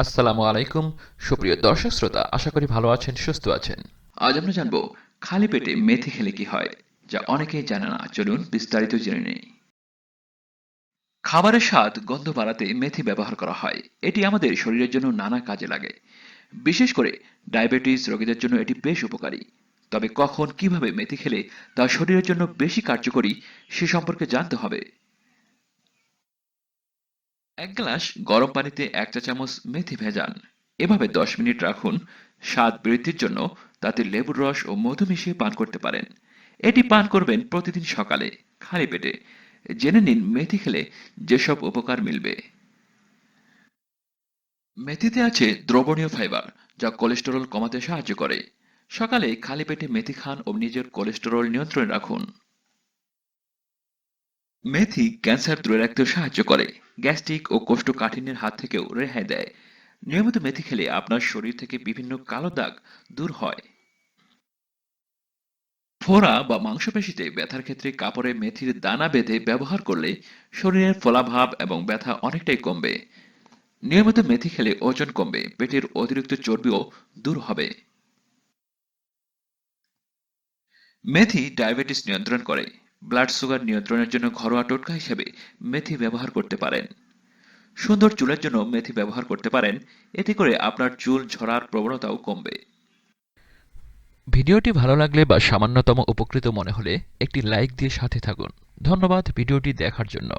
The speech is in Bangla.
আসসালামু আলাইকুম, সুপ্রিয় দর্শক শ্রোতা, আশা করি ভালো আছেন, সুস্থ আছেন। আজ আমরা জানব, খালি পেটে মেথি খেলে কি হয়, যা অনেকেই জানে না। চলুন বিস্তারিত জেনে নেই। খাবারের স্বাদ, গন্ধ বাড়াতে মেথি ব্যবহার করা হয়। এটি আমাদের শরীরের জন্য নানা কাজে লাগে। বিশেষ করে ডায়াবেটিস রোগীদের জন্য এটি বেশ উপকারী। তবে কখন কীভাবে মেথি খেলে তা শরীরের জন্য বেশি কার্যকরী, সে সম্পর্কে জানতে হবে। এক গ্লাস গরম পানিতে এক চা চামচ মেথি ভেজান। এভাবে দশ মিনিট রাখুন। স্বাদ বৃদ্ধির জন্য তাতে লেবুর রস ও মধু মিশিয়ে পান করতে পারেন। এটি পান করবেন প্রতিদিন সকালে, খালি পেটে। জেনে নিন মেথি খেলে যেসব উপকার মিলবে। মেথিতে আছে দ্রবণীয় ফাইবার, যা কোলেস্টেরল কমাতে সাহায্য করে। সকালে খালি পেটে মেথি খান ও নিজের কোলেস্টেরল নিয়ন্ত্রণে রাখুন। মেথি ক্যান্সার দূরে রাখতেও সাহায্য করে। গ্যাস্ট্রিক ও কোষ্ঠকাঠিন্যের হাত থেকেও রেহাই দেয়। নিয়মিত মেথি খেলে আপনার শরীর থেকে বিভিন্ন কালো দাগ দূর হয়। ফোড়া বা মাংসপেশিতে ব্যথার ক্ষেত্রে কাপড়ে মেথির দানা বেঁধে ব্যবহার করলে শরীরের ফোলাভাব এবং ব্যথা অনেকটাই কমবে। নিয়মিত মেথি খেলে ওজন কমবে, পেটের অতিরিক্ত চর্বিও দূর হবে। মেথি ডায়াবেটিস নিয়ন্ত্রণ করে। ব্লাড সুগার নিয়ন্ত্রণের জন্য ঘরোয়া টোটকা হিসেবে মেথি ব্যবহার করতে পারেন। সুন্দর চুলের জন্য মেথি ব্যবহার করতে পারেন, এতে করে আপনার চুল ঝরার প্রবণতাও কমবে। ভিডিওটি ভালো লাগলে বা সামান্যতম উপকৃত মনে হলে একটি লাইক দিয়ে সাথে থাকুন। ধন্যবাদ ভিডিওটি দেখার জন্য।